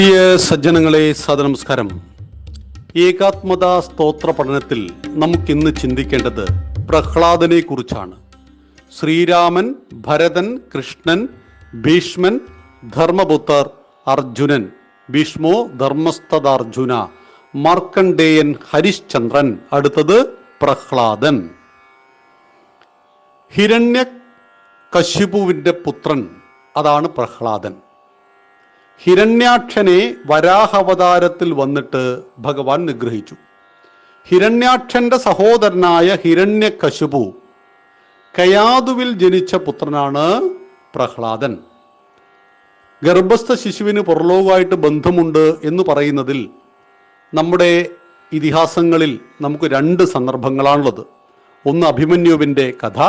പ്രിയ സജ്ജനങ്ങളെ സദനമസ്കാരം ഏകാത്മത സ്തോത്ര പഠനത്തിൽ നമുക്കിന്ന് ചിന്തിക്കേണ്ടത് പ്രഹ്ലാദനെ കുറിച്ചാണ് ശ്രീരാമൻ ഭരതൻ കൃഷ്ണൻ ഭീഷ്മൻ ധർമ്മപുത്തർ അർജുനൻ ഭീഷ്മോ ധർമ്മസ്ഥദാർജുന മാർക്കണ്ഡേയൻ ഹരിശ്ചന്ദ്രൻ അടുത്തത് പ്രഹ്ലാദൻ. ഹിരണ്യ കശിപുവിന്റെ പുത്രൻ അതാണ് പ്രഹ്ലാദൻ. ഹിരണ്യാക്ഷനെ വരാഹവതാരത്തിൽ വന്നിട്ട് ഭഗവാൻ നിഗ്രഹിച്ചു. ഹിരണ്യാക്ഷന്റെ സഹോദരനായ ഹിരണ്യകശുപു കയാതുവിൽ ജനിച്ച പുത്രനാണ് പ്രഹ്ലാദൻ. ഗർഭസ്ഥ ശിശുവിന് പുറലോകമായിട്ട് ബന്ധമുണ്ട് എന്ന് പറയുന്നതിൽ നമ്മുടെ ഇതിഹാസങ്ങളിൽ നമുക്ക് രണ്ട് സന്ദർഭങ്ങളാണുള്ളത്. ഒന്ന് അഭിമന്യുവിന്റെ കഥ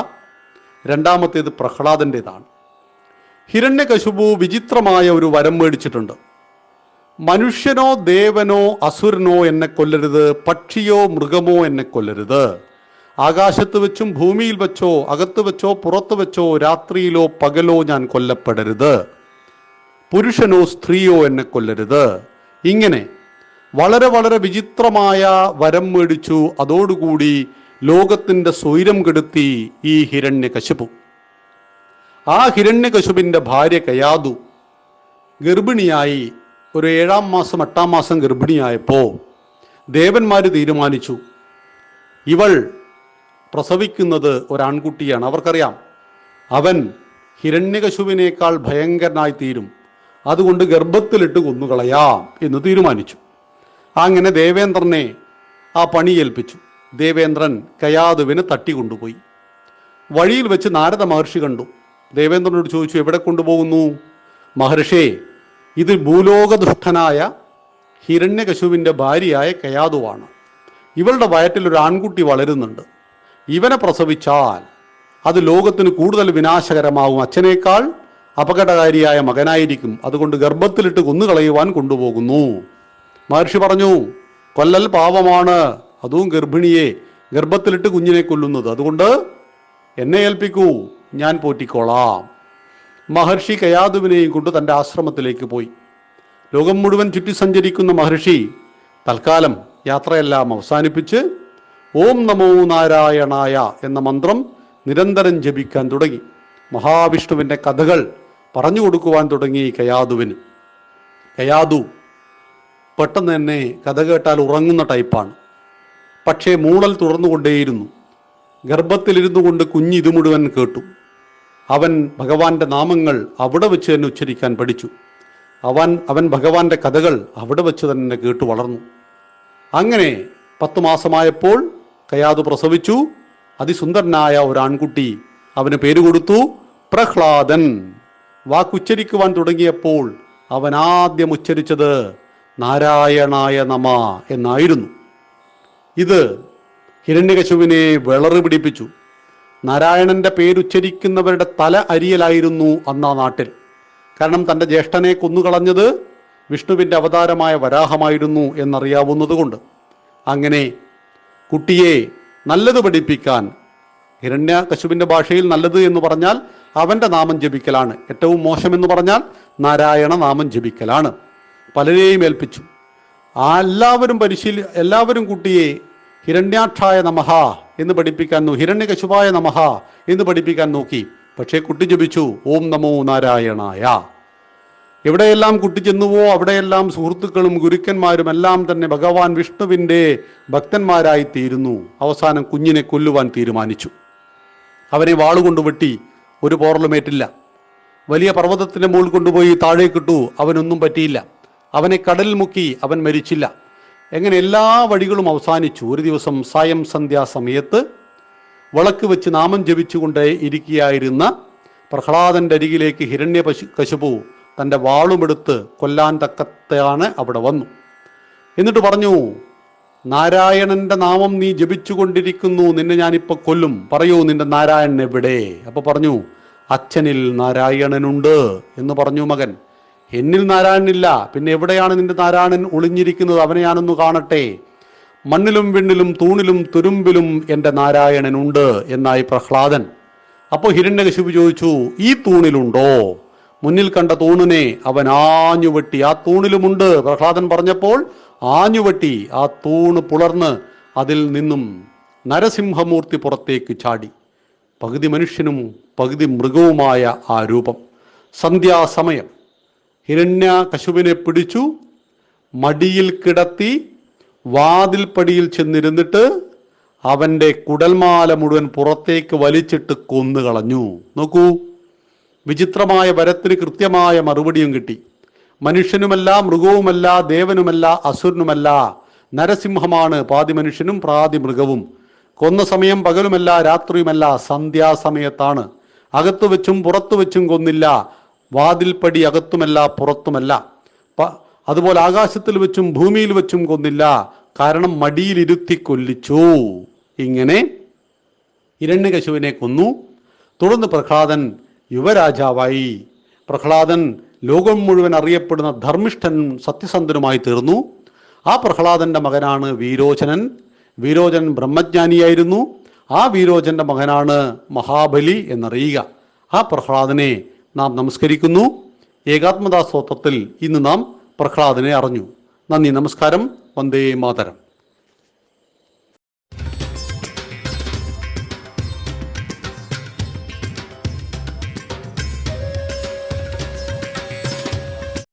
രണ്ടാമത്തേത് പ്രഹ്ലാദന്റെതാണ് ഹിരണ്യകശുപു വിചിത്രമായ ഒരു വരം മേടിച്ചിട്ടുണ്ട്. മനുഷ്യനോ ദേവനോ അസുരനോ എന്നെ കൊല്ലരുത് പക്ഷിയോ മൃഗമോ എന്നെ കൊല്ലരുത്. ആകാശത്ത് വെച്ചും ഭൂമിയിൽ വെച്ചോ അകത്ത് വെച്ചോ പുറത്ത് വെച്ചോ രാത്രിയിലോ പകലോ ഞാൻ കൊല്ലപ്പെടരുത്. പുരുഷനോ സ്ത്രീയോ എന്നെ കൊല്ലരുത്. ഇങ്ങനെ വളരെ വളരെ വിചിത്രമായ വരം മേടിച്ചു. അതോടുകൂടി ലോകത്തിന്റെ സ്വൈരം കെടുത്തി ഈ ഹിരണ്യകശിപു. ആ ഹിരണ്യകശുപിന്റെ ഭാര്യ കയാതു ഗർഭിണിയായി ഒരു ഏഴാം മാസം എട്ടാം മാസം ഗർഭിണിയായപ്പോ ദേവന്മാർ തീരുമാനിച്ചു ഇവൾ പ്രസവിക്കുന്നത് ഒരാൺകുട്ടിയാണ്. അവർക്കറിയാം അവൻ ഹിരണ്യകശുവിനേക്കാൾ ഭയങ്കരനായി തീരും. അതുകൊണ്ട് ഗർഭത്തിലിട്ട് കൊന്നുകളയാം എന്ന് തീരുമാനിച്ചു. അങ്ങനെ ദേവേന്ദ്രനെ ആ പണി ഏൽപ്പിച്ചു. ദേവേന്ദ്രൻ കയാതുവിന് തട്ടിക്കൊണ്ടുപോയി. വഴിയിൽ വെച്ച് നാരദ മഹർഷി കണ്ടു. ദേവേന്ദ്രനോട് ചോദിച്ചു എവിടെ കൊണ്ടുപോകുന്നു? മഹർഷേ ഇത് ഭൂലോകദുഷ്ടനായ ഹിരണ്യകശുവിന്റെ ഭാര്യയായ കയാതുവാണ്. ഇവളുടെ വയറ്റിൽ ഒരു ആൺകുട്ടി വളരുന്നുണ്ട്. ഇവനെ പ്രസവിച്ചാൽ അത് ലോകത്തിന് കൂടുതൽ വിനാശകരമാകും. അച്ഛനേക്കാൾ അപകടകാരിയായ മകനായിരിക്കും. അതുകൊണ്ട് ഗർഭത്തിലിട്ട് കൊന്നുകളയുവാൻ കൊണ്ടുപോകുന്നു. മഹർഷി പറഞ്ഞു കൊല്ലൽ പാപമാണ് അതും ഗർഭിണിയെ ഗർഭത്തിലിട്ട് കുഞ്ഞിനെ കൊല്ലുന്നത്. അതുകൊണ്ട് എന്നെ ഏൽപ്പിക്കൂ. ഞാൻ പോറ്റിക്കോളാം. മഹർഷി കയാതുവിനെയും കൊണ്ട് തന്റെ ആശ്രമത്തിലേക്ക് പോയി. ലോകം മുഴുവൻ ചുറ്റി സഞ്ചരിക്കുന്ന മഹർഷി തൽക്കാലം യാത്രയെല്ലാം അവസാനിപ്പിച്ച് ഓം നമോ നാരായണായ എന്ന മന്ത്രം നിരന്തരം ജപിക്കാൻ തുടങ്ങി. മഹാവിഷ്ണുവിന്റെ കഥകൾ പറഞ്ഞു കൊടുക്കുവാൻ തുടങ്ങി കയാതുവിന്. കയാതു പെട്ടെന്ന് തന്നെ കഥ കേട്ടാൽ ഉറങ്ങുന്ന ടൈപ്പാണ്. പക്ഷേ മൂളൽ തുടർന്നുകൊണ്ടേയിരുന്നു. ഗർഭത്തിലിരുന്നു കൊണ്ട് കുഞ്ഞ് ഇത് മുഴുവൻ കേട്ടു. അവൻ ഭഗവാന്റെ നാമങ്ങൾ അവിടെ വെച്ച് തന്നെ ഉച്ചരിക്കാൻ പഠിച്ചു. അവൻ അവൻ ഭഗവാന്റെ കഥകൾ അവിടെ വെച്ച് തന്നെ കേട്ടു വളർന്നു. അങ്ങനെ പത്ത് മാസമായപ്പോൾ കയാതു പ്രസവിച്ചു. അതിസുന്ദരനായ ഒരു ആൺകുട്ടി അവന് പേര് കൊടുത്തു പ്രഹ്ലാദൻ. വാക്കുച്ചരിക്കുവാൻ തുടങ്ങിയപ്പോൾ അവൻ ആദ്യം ഉച്ചരിച്ചത് നാരായണായ നമ എന്നായിരുന്നു. ഇത് ഹിരണ്യകശുവിനെ വിളറ് പിടിപ്പിച്ചു. നാരായണന്റെ പേരുച്ചരിക്കുന്നവരുടെ തല അരിയലായിരുന്നു അന്നാ നാട്ടിൽ. കാരണം തന്റെ ജ്യേഷ്ഠനെ കൊന്നുകളഞ്ഞത് വിഷ്ണുവിന്റെ അവതാരമായ വരാഹമായിരുന്നു എന്നറിയാവുന്നതുകൊണ്ട്. അങ്ങനെ കുട്ടിയെ നല്ലത് പഠിപ്പിക്കാൻ ഹിരണ്യ കശുവിന്റെ ഭാഷയിൽ നല്ലത് എന്ന് പറഞ്ഞാൽ അവന്റെ നാമം ജപിക്കലാണ്. ഏറ്റവും മോശമെന്ന് പറഞ്ഞാൽ നാരായണ നാമം ജപിക്കലാണ്. പലരെയും ഏൽപ്പിച്ചു. ആ എല്ലാവരും പരിശീലി എല്ലാവരും കുട്ടിയെ ഹിരണ്യാക്ഷായ നമഹ എന്ന് പഠിപ്പിക്കാൻ ഹിരണ്യകശുപായ നമഹ എന്ന് പഠിപ്പിക്കാൻ നോക്കി. പക്ഷേ കുട്ടി ജപിച്ചു ഓം നമോ നാരായണായ. എവിടെയെല്ലാം കുട്ടി ചെന്നുവോ അവിടെയെല്ലാം സുഹൃത്തുക്കളും ഗുരുക്കന്മാരും എല്ലാം തന്നെ ഭഗവാൻ വിഷ്ണുവിന്റെ ഭക്തന്മാരായി തീരുന്നു അവസാനം കുഞ്ഞിനെ കൊല്ലുവാൻ തീരുമാനിച്ചു. അവനെ വാളുകൊണ്ട് വെട്ടി ഒരു പോറലുമേറ്റില്ല വലിയ പർവതത്തിന്റെ മുകളിൽ കൊണ്ടുപോയി താഴേക്കിട്ടു. അവനൊന്നും പറ്റിയില്ല. അവനെ കടലിൽ മുക്കി അവൻ മരിച്ചില്ല. എങ്ങനെ എല്ലാ വഴികളും അവസാനിച്ചു? ഒരു ദിവസം സായം സന്ധ്യാസമയത്ത് വിളക്ക് വെച്ച് നാമം ജപിച്ചുകൊണ്ട് ഇരിക്കുകയായിരുന്ന പ്രഹ്ലാദന്റെ അരികിലേക്ക് ഹിരണ്യ പശു കശുപു തന്റെ വാളുമെടുത്ത് കൊല്ലാൻ തക്കത്തെയാണ് അവിടെ വന്നു. എന്നിട്ട് പറഞ്ഞു നാരായണന്റെ നാമം നീ ജപിച്ചുകൊണ്ടിരിക്കുന്നു. നിന്നെ ഞാനിപ്പോൾ കൊല്ലും. പറയൂ നിന്റെ നാരായണൻ എവിടെ? അപ്പൊ പറഞ്ഞു അച്ഛനിൽ നാരായണനുണ്ട് എന്ന് പറഞ്ഞു മകൻ. എന്നിൽ നാരായണനില്ല പിന്നെ എവിടെയാണ് നിന്റെ നാരായണൻ ഒളിഞ്ഞിരിക്കുന്നത്? അവനെ ഞാനൊന്ന് കാണട്ടെ. മണ്ണിലും വിണ്ണിലും തൂണിലും തുരുമ്പിലും എന്റെ നാരായണനുണ്ട് എന്നായി പ്രഹ്ലാദൻ. അപ്പോൾ ഹിരണ്യകശിപു ചോദിച്ചു ഈ തൂണിലുണ്ടോ? മുന്നിൽ കണ്ട തൂണിനെ അവൻ ആഞ്ഞുവെട്ടി. ആ തൂണിലുമുണ്ട്. പ്രഹ്ലാദൻ പറഞ്ഞപ്പോൾ ആഞ്ഞുവെട്ടി ആ തൂണ് പുലർന്ന് അതിൽ നിന്നും നരസിംഹമൂർത്തി പുറത്തേക്ക് ചാടി. പകുതി മനുഷ്യനും പകുതി മൃഗവുമായ ആ രൂപം. സന്ധ്യാസമയം. ഹിരണ്യ കശുവിനെ പിടിച്ചു മടിയിൽ കിടത്തി വാതിൽപ്പടിയിൽ ചെന്നിരുന്നിട്ട് അവന്റെ കുടൽമാല മുഴുവൻ പുറത്തേക്ക് വലിച്ചിട്ട് കൊന്നുകളഞ്ഞു. നോക്കൂ വിചിത്രമായ വരത്തിന് കൃത്യമായ മറുപടിയും കിട്ടി. മനുഷ്യനുമല്ല മൃഗവുമല്ല ദേവനുമല്ല അസുരനുമല്ല നരസിംഹമാണ് പാതി മനുഷ്യനും പ്രാതി മൃഗവും കൊന്ന സമയം പകലുമല്ല രാത്രിയുമല്ല സന്ധ്യാസമയത്താണ്. അകത്തു വെച്ചും പുറത്തു വെച്ചും കൊന്നില്ല വാതിൽപ്പടി അകത്തുമല്ല പുറത്തുമല്ല. അതുപോലെ ആകാശത്തിൽ വെച്ചും ഭൂമിയിൽ വെച്ചും കൊന്നില്ല. കാരണം മടിയിലിരുത്തി കൊല്ലിച്ചു. ഇങ്ങനെ ഇരണ്യകശുവിനെ കൊന്നു. തുടർന്ന് പ്രഹ്ലാദൻ യുവരാജാവായി. പ്രഹ്ലാദൻ ലോകം മുഴുവൻ അറിയപ്പെടുന്ന ധർമ്മിഷ്ഠനും സത്യസന്ധനുമായി തീർന്നു. ആ പ്രഹ്ലാദന്റെ മകനാണ് വീരോചനൻ. വീരോചനൻ ബ്രഹ്മജ്ഞാനിയായിരുന്നു. ആ വീരോചന്റെ മകനാണ് മഹാബലി എന്നറിയുക. ആ പ്രഹ്ലാദനെ നാം നമസ്കരിക്കുന്നു. ഏകാത്മതാ സ്തോത്രത്തിൽ ഇന്ന് നാം പ്രഹ്ലാദനെ അറിഞ്ഞു. നന്ദി നമസ്കാരം. വന്ദേ മാതരം.